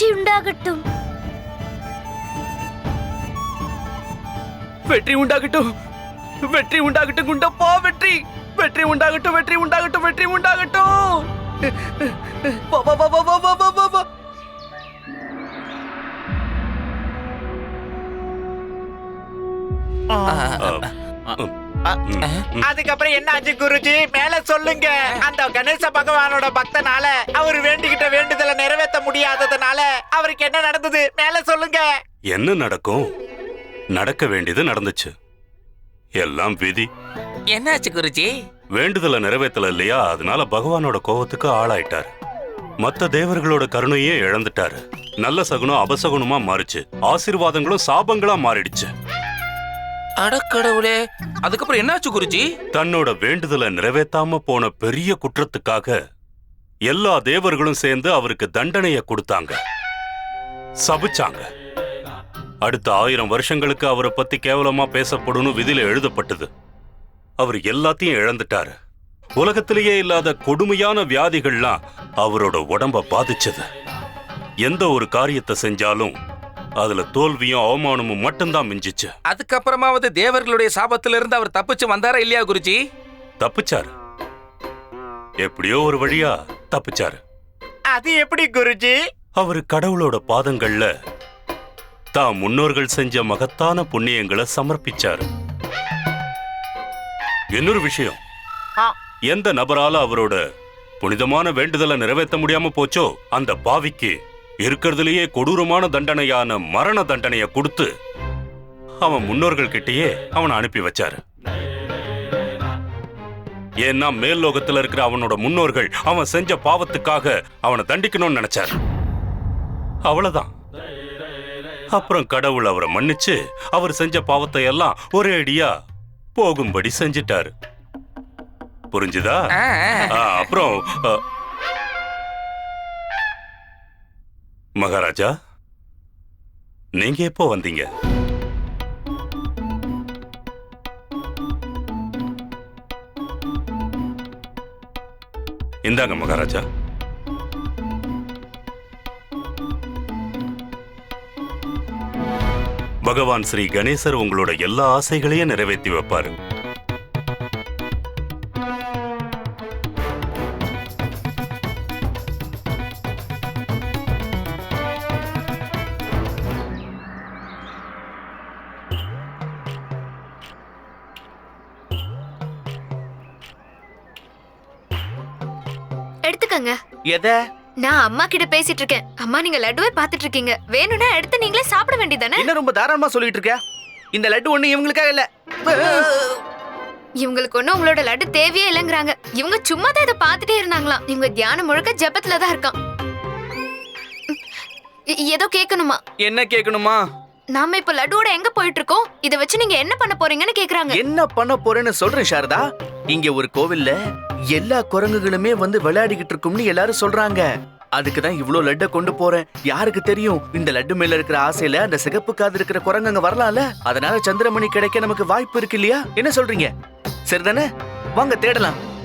വെട്ടിയുണ്ടാകട്ടും വെട്ടി ഉണ്ടാകട്ടും വെട്ടി ഉണ്ടാകട്ടും കുണ്ടപ്പോ വെട്ടി വെട്ടി ഉണ്ടാകട്ടും വെട്ടി ഉണ്ടാകട്ടും വെട്ടി ഉണ്ടാകട്ടോ அதுக்கப்புறம் என்ன ஆச்சு குருஜி மேல சொல்லுங்க அந்த கணேச பகவானோட பக்தனால அவருக்கு என்ன நடந்தது? மேல சொல்லுங்க. என்ன நடக்கும்? நடக்க வேண்டியது நடந்துச்சு. எல்லாம் விதி. என்னாச்சு குருஜி? வேண்டுதலை நிறைவேத்தல இல்லையா அதனால பகவானோட கோவத்துக்கு ஆளாயிட்டாரு. மத்த தேவர்களோட கருணையே இழந்துட்டாரு. நல்ல சகுனம் அபசகுனமா மாறுச்சு. ஆசீர்வாதங்களும் சாபங்களா மாறிடுச்சு. அடக்கடவுளே அதுக்கப்புறம் என்னாச்சு குருஜி? தன்னோட வேண்டுதலை நிறைவேத்தாம போன பெரிய குற்றத்துக்காக எல்லா தேவர்களும் சேர்ந்து அவருக்கு தண்டனைய கொடுத்தாங்க. சபிச்சாங்க. அடுத்த ஆயிரம் வருஷங்களுக்கு அவரை பத்தி கேவலமா பேசப்படும்னு விதியில எழுதப்பட்டது. அவர் எல்லாத்தையும் இழந்துட்டாரு. உலகத்திலேயே இல்லாத கொடுமையான வியாதிகள்லாம் அவரோட உடம்ப பாதிச்சது. எந்த ஒரு காரியத்தை செஞ்சாலும் அதுல தோல்வியும் அவமானமும் மட்டும்தான் மிஞ்சிச்சு. அதுக்கப்புறமாவது தேவர்களுடைய சாபத்துல இருந்து அவர் தப்பிச்சு வந்தாரா இல்லையா குருஜி? தப்பிச்சாரு. எப்படியோ ஒரு வழியா தப்பிச்சாரு. அது எப்படி குருஜி? அவரு கடவுளோட பாதங்கள்ல தான் முன்னோர்கள் செஞ்ச மகத்தான புண்ணியங்களை சமர்ப்பிச்சாரு. இன்னொரு விஷயம். எந்த நபரால அவரோட புனிதமான வேண்டுதலை நிறைவேற்ற முடியாம போச்சோ அந்த பாவிக்கு இருக்கிறதுலயே கொடூரமான தண்டனையான மரண தண்டனைய கொடுத்து அவன் முன்னோர்கள் கிட்டயே அவனை அனுப்பி வச்சாரு. ஏன்னா மேல் லோகத்துல இருக்கிற அவனோட முன்னோர்கள் அவன் செஞ்ச பாவத்துக்காக அவனை தண்டிக்கணும்னு நினைச்சாரு. அவ்வளவுதான். அப்புறம் கடவுள் அவரை மன்னிச்சு அவர் செஞ்ச பாவத்தை எல்லாம் ஒரே அடியா போகும்படி செஞ்சிட்டாரு. புரிஞ்சுதா? அப்புறம் மகாராஜா நீங்க எப்போ வந்தீங்க? இந்தாங்க மகாராஜா. பகவான் ஸ்ரீ கணேசர் உங்களோட எல்லா ஆசைகளையும் நிறைவேற்றி வைப்பாரு. எடுத்துக்கங்க. எத? நான் அம்மா கிட்ட பேசிட்டு இருக்கேன். அம்மா நீங்க லட்டுவே பாத்துட்டு இருக்கீங்க. வேணும்னா எடுத்து நீங்களே வேண்டியதானே என்ன ரொம்ப தாராளமா சொல்லிட்டு இருக்க இந்த லட்டு ஒண்ணு இவங்களுக்காக இல்ல. இவங்களுக்கு ஒண்ணும் உங்களோட லட்டு தேவையே இல்லைங்கிறாங்க. இவங்க சும்மா தான் இதை பார்த்துட்டே இருந்தாங்களாம். இவங்க தியானம் முழுக்க ஜெபத்துல தான் இருக்கான் ஏதோ கேட்கணுமா என்ன கேட்கணுமா நாம இப்ப லட்டுவோட எங்க போயிட்டு இருக்கோம்? இத வச்சு நீங்க என்ன பண்ண போறீங்கன்னு கேக்குறாங்க. என்ன பண்ண போறேன்னு சொல்றேன் சாரதா. இங்க ஒரு கோவில்ல எல்லா குரங்குகளுமே வந்து விளையாடிக்கிட்டு இருக்கும்னு எல்லாரும் சொல்றாங்க. அதுக்கு தான் இவ்வளோ லட்டை கொண்டு போறேன். யாருக்கு தெரியும்? இந்த லட்டு மேல இருக்கிற ஆசையில அந்த சிகப்பு காது இருக்கிற குரங்கங்க வரலாம்ல? அதனால சந்திரமணி கிடைக்க நமக்கு வாய்ப்பு இருக்கு இல்லையா? என்ன சொல்றீங்க? சரிதானே? வாங்க தேடலாம்.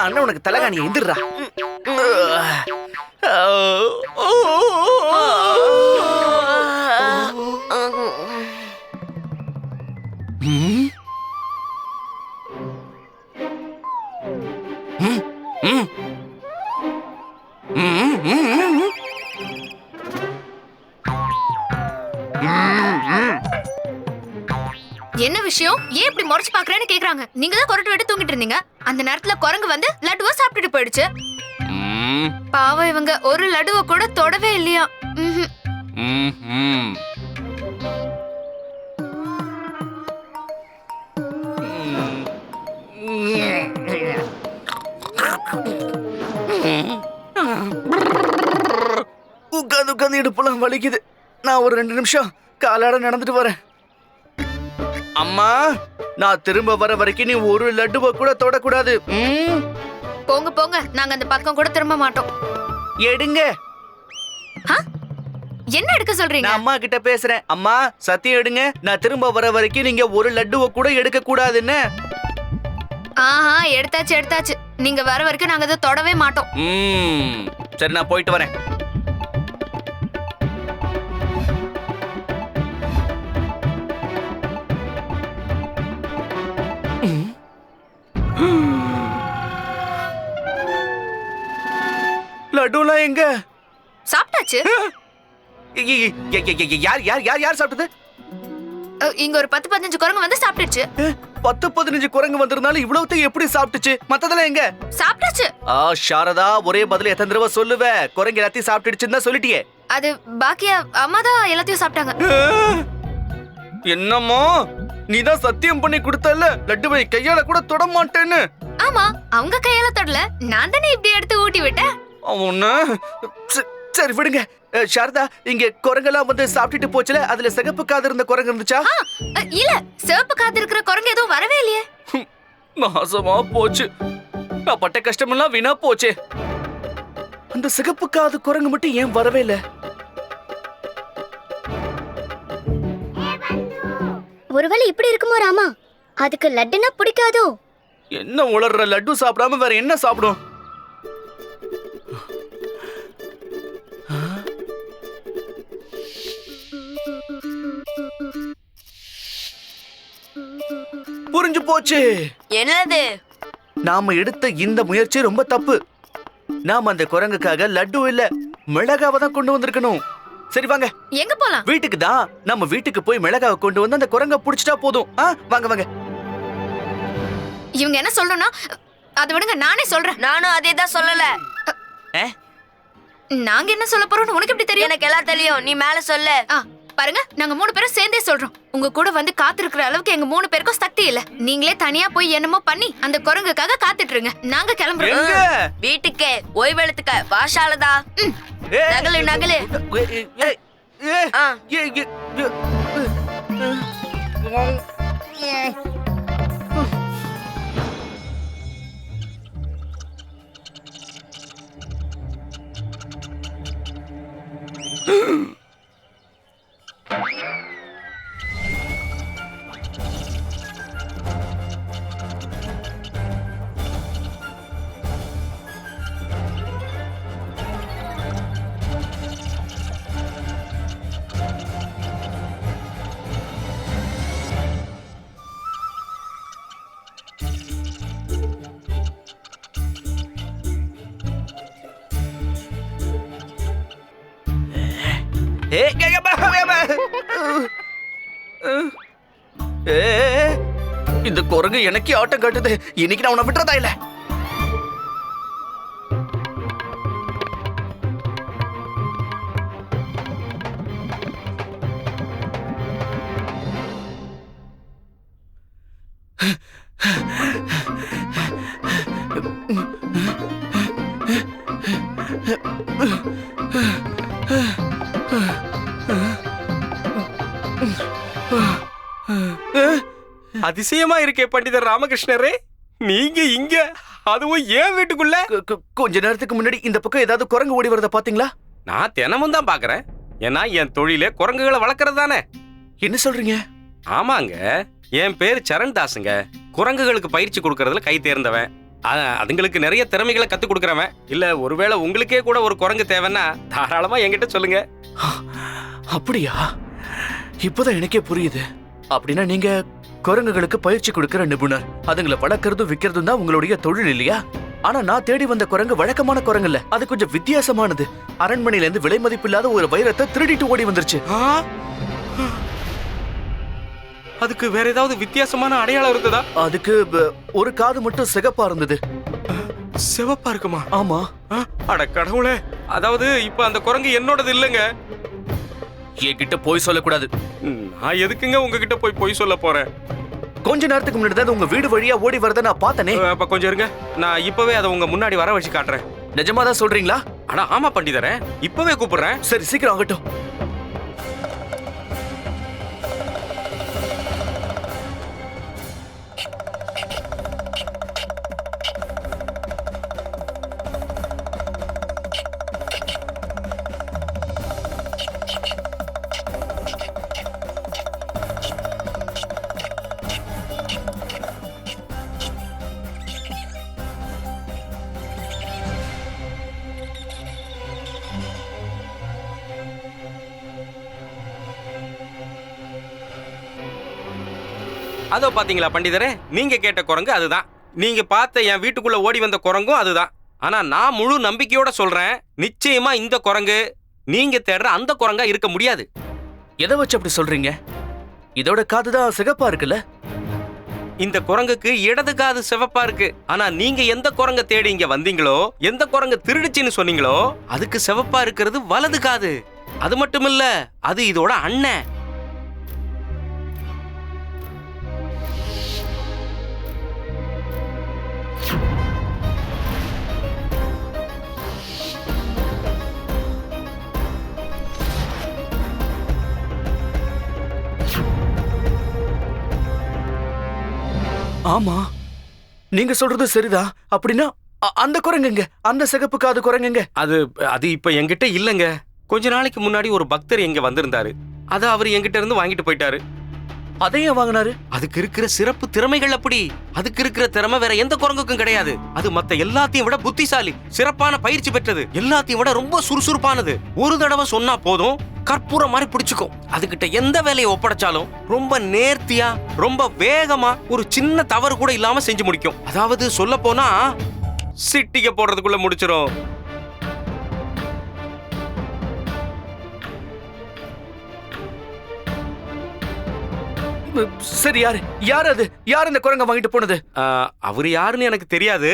அண்ணன் உனக்கு தலைகாணி எந்திரா போயிடுச்சு பாவம் இவங்க ஒரு லட்டுவை கூட தொடவே இல்லையா ம்ஹும். ம், ம். உட்காந்து உட்காந்து இடுப்புலாம் வலிக்குது நான் ஒரு ரெண்டு நிமிஷம் காலாட நடந்துட்டு வரேன் அம்மா நான் திரும்ப வர வரைக்கும் நீ ஒரு லட்டுவை கூட தொடக்கூடாது ம்? போங்க போங்க. நாங்க அந்த பக்கம் கூட திரும்ப மாட்டோம். எடுங்க. என்ன எடுக்க சொல்றீங்க? நான் அம்மா கிட்ட பேசுறேன். அம்மா சத்தியம் எடுங்க. நான் திரும்ப வர வரைக்கும் நீங்க ஒரு லட்டுவை கூட எடுக்க கூடாதுன்னு. ஆஹா எடுத்தாச்சு எடுத்தாச்சு. நீங்க வர வரைக்கும் நாங்க அதை தொடவே மாட்டோம். ம், சரி நான் போயிட்டு வரேன். லட்டுலாம் எங்க? சாப்பிட்டாச்சு. யார் யார் யார் யார் சாப்பிட்டது? இங்க ஒரு பத்து பதினஞ்சு குரங்கு வந்து சாப்பிட்டுச்சு. பத்து பதினஞ்சு குரங்கு வந்திருந்தாலும் இவ்வளவுத்தையும் எப்படி சாப்பிட்டுச்சு? மத்ததெல்லாம் எங்க? சாப்பிட்டாச்சு. ஆ சாரதா ஒரே பதில் எத்தனை தடவை சொல்லுவ? குரங்கு எல்லாத்தையும் சாப்பிட்டுடுச்சுன்னு தான் சொல்லிட்டியே. அது பாக்கியா அம்மா தான் எல்லாத்தையும் சாப்பிட்டாங்க. என்னம்மா? நீ தான் சத்தியம் பண்ணி கொடுத்தல்ல? லட்டுவை கையால கூட தொட மாட்டேன்னு. ஆமா அவங்க கையால தொடல. நான் தானே இப்படி எடுத்து ஊட்டி விட்டேன்? அவன சரி விடுங்க. சாரதா இங்க குரங்கெல்லாம் வந்து சாப்பிட்டுட்டு போச்சுல அதுல சிகப்பு காது இருந்த குரங்கு இருந்துச்சா? இல்ல சிவப்பு காத்து இருக்கிற குரங்கு எதுவும் வரவே இல்லையே. நாசமா போச்சு. நான் பட்ட கஷ்டமெல்லாம் வீணா போச்சே. அந்த சிகப்பு காது குரங்கு மட்டும் ஏன் வரவே இல்ல? ஒருவேளை இப்படி இருக்குமோ ராமா? அதுக்கு லட்டுனா பிடிக்காதோ? என்ன உளர்ற லட்டு சாப்பிடாம வேற என்ன சாப்பிடும்? புரிஞ்சு போச்சு. என்னது? நாம எடுத்த இந்த முயற்சி ரொம்ப தப்பு. நாம அந்த குரங்குக்காக லட்டு இல்ல மிளகாவை தான் கொண்டு வந்திருக்கணும். சரி வாங்க. எங்க போலாம்? வீட்டுக்கு தான். நம்ம வீட்டுக்கு போய் மிளகாவை கொண்டு வந்து அந்த குரங்க புடிச்சிட்டா போதும். ஆ, வாங்க வாங்க. இவங்க என்ன சொல்லணும்னா அதை விடுங்க நானே சொல்றேன். நானும் அதே தான் சொல்லல. நாங்க என்ன சொல்ல போறோம்னு உனக்கு எப்படி தெரியும்? எனக்கு எல்லாம் தெரியும். நீ மேல சொல்லு. ஆ, பாருங்க நாங்க மூணு பேரும் சேர்ந்தே சொல்றோம். உங்க கூட வந்து காத்திருக்கிற அளவுக்கு எங்க மூணு பேருக்கும் சக்தி இல்ல. நீங்களே தனியா போய் என்னமோ பண்ணி அந்த குரங்குக்காக காத்துட்டு இருங்க நாங்க கிளம்புறோம். வீட்டுக்கு ஓய்வெடுத்துக்க வாஷாலதா. நகலு, நகலு. ஏய், இந்த குரங்கு எனக்கே ஆட்டம் காட்டுது. இன்னைக்கு நான் உன்னை விட்டுறதா இல்ல? அதிசயமா இருக்கே பண்டிதர் ராமகிருஷ்ணரே. நீங்க இங்க அதுவும் ஏன் வீட்டுக்குள்ள? கொஞ்ச நேரத்துக்கு முன்னாடி இந்த பக்கம் ஏதாவது குரங்கு ஓடி வரத பாத்தீங்களா? நான் தினமும் தான் பாக்குறேன். ஏன்னா என் தொழிலே குரங்குகளை வளர்க்கறது தானே. என்ன சொல்றீங்க? ஆமாங்க என் பேர் சரண் தாஸுங்க குரங்குகளுக்கு பயிற்சி கொடுக்கறதுல கை தேர்ந்தவன். அதுங்களுக்கு நிறைய திறமைகளை கத்து கொடுக்கறவன். இல்ல ஒருவேளை உங்களுக்கே கூட ஒரு குரங்கு தேவைன்னா தாராளமா என்கிட்ட சொல்லுங்க. அப்படியா? இப்போதான் எனக்கே புரியுது. அப்படின்னா நீங்க குரங்குகளுக்கு பயிற்சி கொடுக்கிற நிபுணர். அதுங்களை வளர்க்கறதும் விக்கிறதும் தான் உங்களுடைய தொழில் இல்லையா? ஆனா நான் தேடி வந்த குரங்கு வழக்கமான குரங்கு இல்ல. அது கொஞ்சம் வித்தியாசமானது. அரண்மனையில இருந்து விலை மதிப்பில்லாத ஒரு வைரத்தை திருடிட்டு ஓடி வந்துருச்சு? அதுக்கு வேற ஏதாவது வித்தியாசமான அடையாளம் இருக்குதா அதுக்கு ஒரு காது மட்டும் சிகப்பா இருந்தது. சிவப்பா இருக்குமா? ஆமா. அட கடவுளே. அதாவது இப்ப அந்த குரங்கு என்னோடது இல்லைங்க. என்கிட்ட போய் சொல்லக்கூடாது. ம், நான் எதுக்குங்க உங்ககிட்ட போய் பொய் சொல்ல போறேன்? கொஞ்ச நேரத்துக்கு முன்னாடி தான் உங்க வீடு வழியா ஓடி வரத நான் பார்த்தனே. அப்ப கொஞ்சம் இருங்க. நான் இப்பவே அதை உங்க முன்னாடி வர வச்சு காட்டுறேன். நிஜமா தான் சொல்றீங்களா? அட ஆமா பண்டிதரே. இப்பவே கூப்பிடுறேன். சரி சீக்கிரம் ஆகட்டும். அதோ பாத்தீங்களா பண்டிதரே? நீங்க கேட்ட குரங்கு அதுதான். நீங்க பார்த்த என் வீட்டுக்குள்ள ஓடி வந்த குரங்கும் அதுதான். ஆனா நான் முழு நம்பிக்கையோட சொல்றேன் நிச்சயமா இந்த குரங்கு நீங்க தேடுற அந்த குரங்கா இருக்க முடியாது. எதை வச்சு அப்படி சொல்றீங்க? இதோட காது தான் சிகப்பா இருக்குல்ல? இந்த குரங்குக்கு இடது காது சிவப்பா இருக்கு. ஆனா நீங்க எந்த குரங்க தேடி இங்க வந்தீங்களோ எந்த குரங்கு திருடுச்சுன்னு சொன்னீங்களோ அதுக்கு சிவப்பா இருக்கிறது வலது காது. அது மட்டும் இல்ல அது இதோட அண்ணன். ஆமா. நீங்க சொல்றது சரிதான். அப்படின்னா அ- அந்த குரங்குங்க. அந்த சிகப்பு காது குரங்குங்க. அது அது இப்ப என்கிட்ட இல்லங்க. கொஞ்ச நாளைக்கு முன்னாடி ஒரு பக்தர் எங்க வந்திருந்தாரு. அதை அவர் என்கிட்ட இருந்து வாங்கிட்டு போயிட்டாரு. அதையும் வாங்கினாரு? அதுக்கு இருக்கிற சிறப்பு திறமைகள் அப்படி. அதுக்கு இருக்கிற திறமை வேற எந்த குரங்குக்கும் கிடையாது. அது மத்த எல்லாத்தையும் விட புத்திசாலி சிறப்பான பயிற்சி பெற்றது. எல்லாத்தையும் விட ரொம்ப சுறுசுறுப்பானது. ஒரு தடவை சொன்னா போதும் கற்பூரம் மாதிரி பிடிச்சுக்கும். அதுகிட்ட எந்த வேலையை ஒப்படைச்சாலும் ரொம்ப நேர்த்தியா ரொம்ப வேகமா ஒரு சின்ன தவறு கூட இல்லாம செஞ்சு முடிக்கும். அதாவது சொல்ல போனா சிட்டிக போடுறதுக்குள்ள முடிச்சிரும். சரி யாரு? யார் அது? யார் அந்த குரங்க வாங்கிட்டு போனது? அவரு யாருன்னு எனக்கு தெரியாது.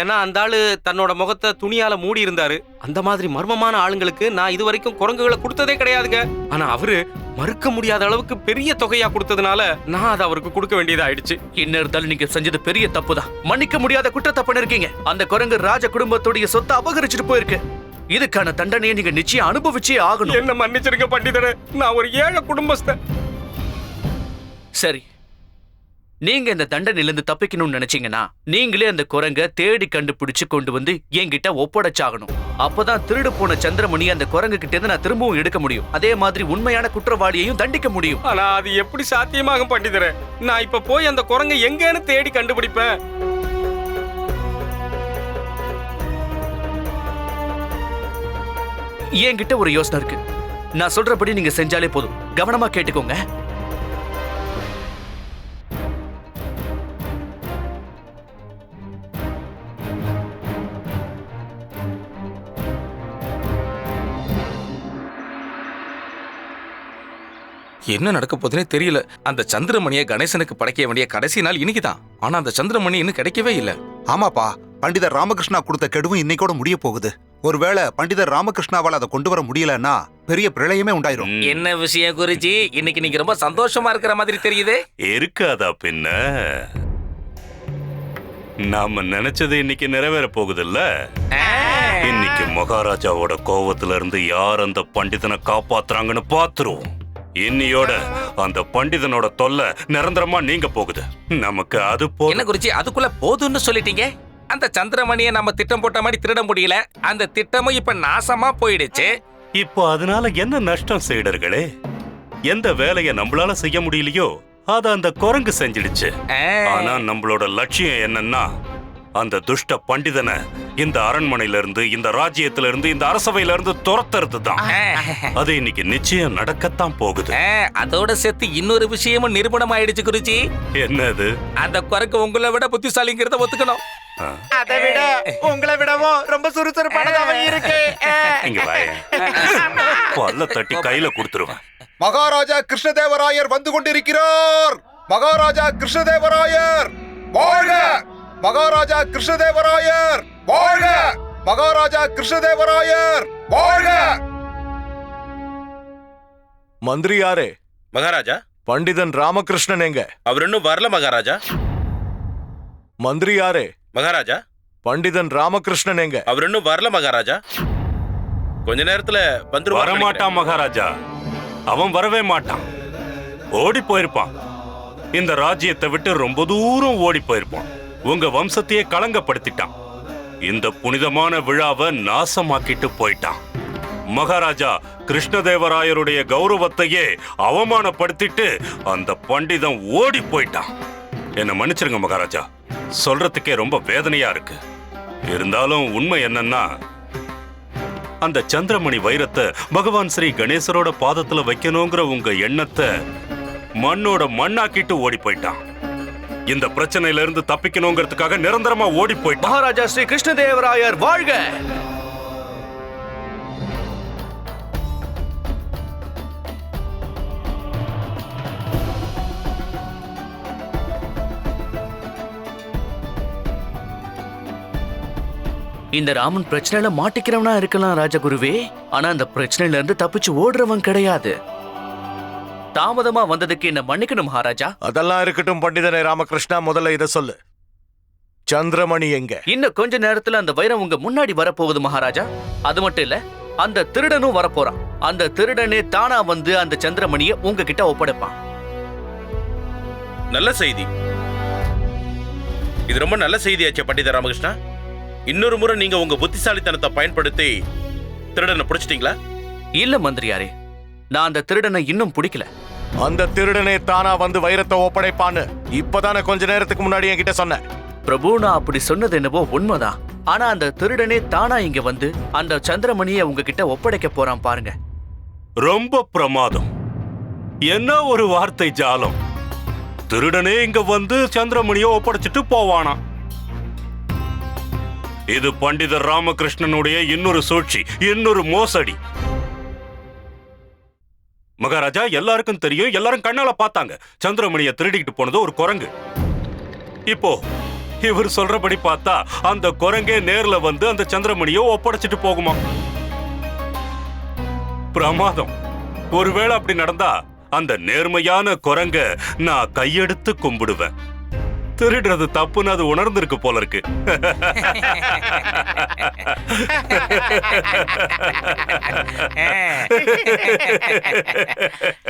ஏன்னா அந்த ஆளு தன்னோட முகத்தை துணியால மூடி இருந்தாரு. அந்த மாதிரி மர்மமான ஆளுங்களுக்கு நான் இது வரைக்கும் குரங்குகளை கொடுத்ததே கிடையாதுங்க. ஆனா அவரு மறுக்க முடியாத அளவுக்கு பெரிய தொகையா கொடுத்ததுனால நான் அதை அவருக்கு கொடுக்க வேண்டியதா ஆயிடுச்சு என்ன இருந்தாலும் நீங்க செஞ்சது பெரிய தப்பு தான் மன்னிக்க முடியாத குற்றத்தை பண்ணிருக்கீங்க அந்த குரங்கு ராஜ குடும்பத்துடைய சொத்தை அபகரிச்சுட்டு போயிருக்கு. இதுக்கான தண்டனையை நீங்க நிச்சயம் அனுபவிச்சே ஆகணும். என்ன மன்னிச்சிருங்க பண்டிதரே. நான் ஒரு ஏழை குடும்பஸ்தன். சரி. நீங்க இந்த தண்டனையிலிருந்து தப்பிக்கணும்னு நினைச்சீங்கன்னா நீங்களே அந்த குரங்க தேடி கண்டுபிடிச்சு கொண்டு வந்து என்கிட்ட ஒப்படைச்சாகணும். அப்பதான் திருடு போன சந்திரமணி அந்த குரங்கு கிட்ட இருந்து நான் திரும்பவும் எடுக்க முடியும். அதே மாதிரி உண்மையான குற்றவாளியையும் தண்டிக்க முடியும். ஆனா அது எப்படி சாத்தியமாகும் பண்டிதரே? நான் இப்ப போய் அந்த குரங்கை எங்கன்னு தேடி கண்டுபிடிப்பேன். என்கிட்ட ஒரு யோசனை இருக்கு. நான் சொல்றபடி நீங்க செஞ்சாலே போதும். கவனமா கேட்டுக்கோங்க. என்ன நடக்க போகுதுன்னே தெரியல. அந்த சந்திரமணியை கணேசனுக்கு படைக்க வேண்டிய கடைசி நாள் இன்னைக்கு தான் ஆனா அந்த சந்திரமணி இன்னும் கிடைக்கவே இல்ல. ஆமாப்பா பண்டிதர் ராமகிருஷ்ணா கொடுத்த கெடுவும் இன்னைக்கோட முடிய போகுது. ஒருவேளை பண்டிதர் ராமகிருஷ்ணாவால் அதை கொண்டு வர முடியலன்னா பெரிய பிரளயமே உண்டாயிரும். என்ன விஷயம் குருஜி? இன்னைக்கு நீங்க ரொம்ப சந்தோஷமா இருக்கிற மாதிரி தெரியுது. இருக்காதா பின்ன? நாம நினைச்சது இன்னைக்கு நிறைவேற போகுதுல்ல? இன்னைக்கு மகாராஜாவோட கோவத்துல இருந்து யார் அந்த பண்டிதனை காப்பாத்துறாங்கன்னு பாத்துருவோம். இன்னியோட அந்த பண்டிதனோட தொல்லை நிரந்தரமா நீங்க போகுது. நமக்கு அது என்ன போதும் குருஜி அதுக்குள்ள போதும்னு சொல்லிட்டீங்க? அந்த சந்திரமணியை நம்ம திட்டம் போட்ட மாதிரி திருட முடியல. அந்த திட்டமும் இப்ப நாசமா போயிடுச்சு. இப்போ அதனால என்ன நஷ்டம் செய்டர்களே எந்த வேலையை நம்மளால செய்ய முடியலையோ அத அந்த குரங்கு செஞ்சிடுச்சு. ஆ. ஆனா நம்மளோட லட்சியம் என்னன்னா அந்த துஷ்ட பண்டிதனை இந்த அரண்மனையில இருந்து இந்த ராஜ்யத்துல இருந்து இந்த அரசவையில இருந்து துரத்துறது தான். அது இன்னைக்கு நிச்சயம் நடக்கத்தான் போகுது. அதோட சேர்த்து இன்னொரு விஷயமும் நிரூபணம் ஆயிடுச்சு குருஜி. என்னது? அந்த குரங்கு உங்களை விட புத்திசாலிங்கிறத ஒத்துக்கணும். அதை விட உங்களை விடவும் ரொம்ப சுறுசுறுப்பானதாக இருக்கு. இங்க வாய. பல்ல தட்டி கையில கொடுத்துருவேன். மகாராஜா கிருஷ்ணதேவராயர் வந்து கொண்டிருக்கிறார். மகாராஜா கிருஷ்ணதேவராயர் வாழ்க! மகாராஜா கிருஷ்ணதேவராயர்! வாழ்க! மகாராஜா கிருஷ்ணதேவராயர்! வாழ்க! மந்திரி யாரு மகாராஜா? பண்டிதன் ராமகிருஷ்ணன் எங்க? அவர் இன்னும் வரல மகாராஜா. மந்திரி யாரு மகாராஜா? பண்டிதன் ராமகிருஷ்ணன் எங்க? அவர் இன்னும் வரல மகாராஜா. கொஞ்ச நேரத்துல வந்துருவார் வரமாட்டான் மகாராஜா. அவன் வரவே மாட்டான். ஓடி போயிருப்பான். இந்த ராஜ்யத்தை விட்டு ரொம்ப தூரம் ஓடி போயிருப்பான். உங்க வம்சத்தையே களங்கப்படுத்திட்டான். இந்த புனிதமான விழாவை நாசமாக்கிட்டு போயிட்டான். மகாராஜா கிருஷ்ணதேவராயருடைய கௌரவத்தையே அவமானப்படுத்திட்டு அந்த பண்டிதம் ஓடி போயிட்டான். என்ன மன்னிச்சிருங்க மகாராஜா சொல்றதுக்கே ரொம்ப வேதனையா இருக்கு. இருந்தாலும் உண்மை என்னன்னா அந்த சந்திரமணி வைரத்தை பகவான் ஸ்ரீ கணேசரோட பாதத்துல வைக்கணுங்கிற உங்க எண்ணத்தை மண்ணோட மண்ணாக்கிட்டு ஓடி போயிட்டான். இந்த பிரச்சனையில இருந்து தப்பிக்கணுங்கிறதுக்காக நிரந்தரமா ஓடி போயிட்டு மகாராஜா ஸ்ரீ கிருஷ்ணதேவராயர் வாழ்க! இந்த ராமன் பிரச்சனையில மாட்டிக்கிறவனா இருக்கலாம் ராஜகுருவே. ஆனா அந்த பிரச்சனையில இருந்து தப்பிச்சு ஓடுறவன் கிடையாது. தாமதமா வந்ததுக்கு என்ன மன்னிக்கணும் மகாராஜா? அதெல்லாம் இருக்கட்டும் பண்டிதனே ராமகிருஷ்ணா முதல்ல இத சொல்லு. சந்திரமணி எங்க? இன்னும் கொஞ்ச நேரத்துல அந்த வைரம் உங்க முன்னாடி வரப்போகுது மகாராஜா. அது மட்டும் இல்ல அந்த திருடனும் வரப்போறான். அந்த திருடனே தானா வந்து அந்த சந்திரமணிய உங்ககிட்ட ஒப்படைப்பான். நல்ல செய்தி. இது ரொம்ப நல்ல செய்தியாச்சே பண்டித ராமகிருஷ்ணா. இன்னொரு முறை நீங்க உங்க புத்திசாலித்தனத்தை பயன்படுத்தி திருடனை பிடிச்சிட்டீங்களா? இல்ல மந்திரியாரே. நான் அந்த திருடனை இன்னும் பிடிக்கல. அந்த திருடனே தானா வந்து வைரத்தை ஒப்படைப்பான்னு இப்பதானே கொஞ்ச நேரத்துக்கு முன்னாடி என்கிட்ட சொன்ன. பிரபு நான் அப்படி சொன்னது என்னவோ உண்மைதான். ஆனா அந்த திருடனே தானா இங்க வந்து அந்த சந்திரமணிய உங்ககிட்ட ஒப்படைக்க போறான் பாருங்க. ரொம்ப பிரமாதம். என்ன ஒரு வார்த்தை ஜாலம். திருடனே இங்க வந்து சந்திரமணியை ஒப்படைச்சிட்டு போவானா. இது பண்டிதர் ராமகிருஷ்ணனுடைய இன்னொரு சூழ்ச்சி இன்னொரு மோசடி. மகாராஜா எல்லாருக்கும் தெரியும் எல்லாரும் கண்ணால பார்த்தாங்க. சந்திரமணியை திருடிக்கிட்டு போனது ஒரு குரங்கு. இப்போ இவர் சொல்றபடி பார்த்தா அந்த குரங்கே நேர்ல வந்து அந்த சந்திரமணிய ஒப்படைச்சிட்டு போகுமா? பிரமாதம். ஒருவேளை அப்படி நடந்தா அந்த நேர்மையான குரங்க நான் கையெடுத்து கும்பிடுவேன். திருடுறது தப்புன்னு அது உணர்ந்திருக்கு போல இருக்கு.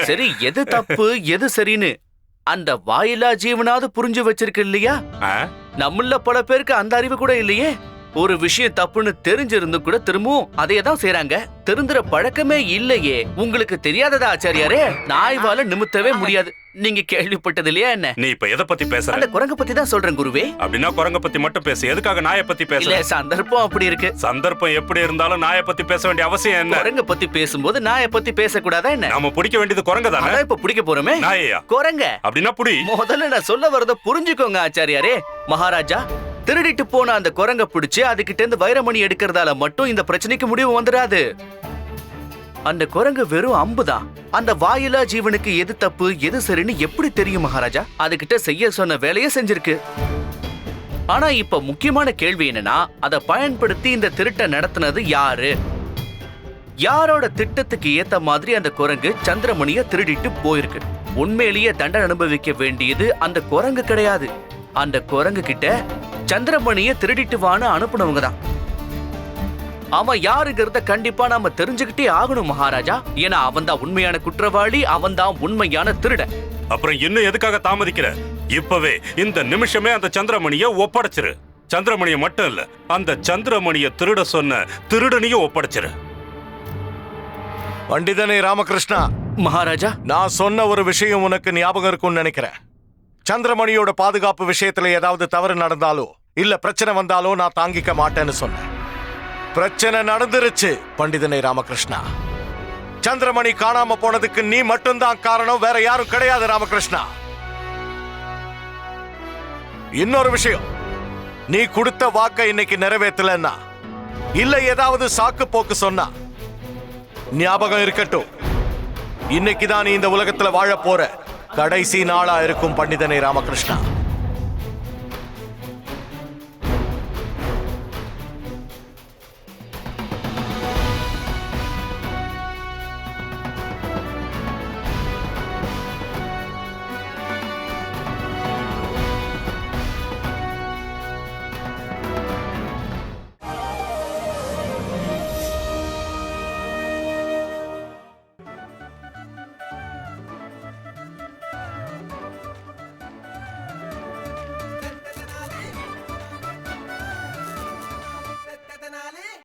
சரி எது தப்பு எது சரின்னு அந்த வாயிலா ஜீவனாவது புரிஞ்சு வச்சிருக்கு இல்லையா? நம்மள பல பேருக்கு அந்த அறிவு கூட இல்லையே. ஒரு விஷயம் தப்புன்னு தெரிஞ்சிருந்து கூட திரும்பவும் அதையே தான் செய்றாங்க. திருந்துற பழக்கமே இல்லையே. உங்களுக்கு தெரியாததா ஆச்சாரியாரே? நாய்வால நிமித்தவே முடியாது. நீங்க கேள்விப்பட்டது இல்லையா என்ன? நீ இப்ப எதை பத்தி பேசுற? அந்த குரங்க பத்தி தான் சொல்றேன் குருவே. அப்படின்னா குரங்க பத்தி மட்டும் பேசு. எதுக்காக நாயை பத்தி பேசுற? சந்தர்ப்பம் அப்படி இருக்கு. சந்தர்ப்பம் எப்படி இருந்தாலும் நாயை பத்தி பேச வேண்டிய அவசியம் என்ன? குரங்க பத்தி பேசும்போது நாயை பத்தி பேசக்கூடாதா என்ன? நாம பிடிக்க வேண்டியது குரங்க தானே? இப்ப பிடிக்க போறோமே. நாயையா? குரங்க. அப்படின்னா புடி. முதல்ல நான் சொல்ல வரத புரிஞ்சுக்கோங்க ஆச்சாரியாரே. மகாராஜா திருடிட்டு போன அந்த குரங்க பிடிச்சு அதுகிட்ட இருந்து வைரமணி எடுக்கிறதால மட்டும் இந்த பிரச்சனைக்கு முடிவு வந்துடாது அந்த குரங்கு வெறும் அம்புதான். அந்த வாயிலா ஜீவனுக்கு எது தப்பு எது சரின்னு எப்படி தெரியும் மகாராஜா? அதுகிட்ட செய்ய சொன்ன வேலையை செஞ்சிருக்கு. ஆனா இப்ப முக்கியமான கேள்வி என்னன்னா அதை பயன்படுத்தி இந்த திருட்டை நடத்துனது யாரு? யாரோட திட்டத்துக்கு ஏத்த மாதிரி அந்த குரங்கு சந்திரமணிய திருடிட்டு போயிருக்கு. உண்மையிலேயே தண்டனை அனுபவிக்க வேண்டியது அந்த குரங்கு கிடையாது. அந்த குரங்கு கிட்ட சந்திரமணிய திருடிட்டு வான்னு அனுப்புனவங்க தான். அவன் யாருங்கிறத கண்டிப்பா நாம தெரிஞ்சுக்கிட்டே ஆகணும் மகாராஜா. ஏன்னா அவன் தான் உண்மையான குற்றவாளி அவன் தான் உண்மையான திருடன். அப்புறம் இன்னும் எதுக்காக தாமதிக்கிற? இப்பவே இந்த நிமிஷமே அந்த சந்திரமணிய ஒப்படைச்சிரு. சந்திரமணிய மட்டும் இல்ல அந்த சந்திரமணிய திருட சொன்ன திருடனையும் ஒப்படைச்சிரு. பண்டிதனே ராமகிருஷ்ணா மகாராஜா. நான் சொன்ன ஒரு விஷயம் உனக்கு ஞாபகம் இருக்கும்னு நினைக்கிறேன். சந்திரமணியோட பாதுகாப்பு விஷயத்துல ஏதாவது தவறு நடந்தாலோ இல்ல பிரச்சனை வந்தாலோ நான் தாங்கிக்க மாட்டேன்னு சொன்னேன். பிரச்சனை நடந்துருச்சு பண்டிதனை ராமகிருஷ்ணா. சந்திரமணி காணாம போனதுக்கு நீ மட்டும்தான் காரணம் வேற யாரும் கிடையாது ராமகிருஷ்ணா. இன்னொரு விஷயம் நீ கொடுத்த வாக்கை இன்னைக்கு நிறைவேற்றலன்னா இல்ல ஏதாவது சாக்கு போக்கு சொன்னா ஞாபகம் இருக்கட்டும். இன்னைக்கு தான் நீ இந்த உலகத்துல வாழ போற. கடைசி நாளா இருக்கும் பண்டிதனை ராமகிருஷ்ணா.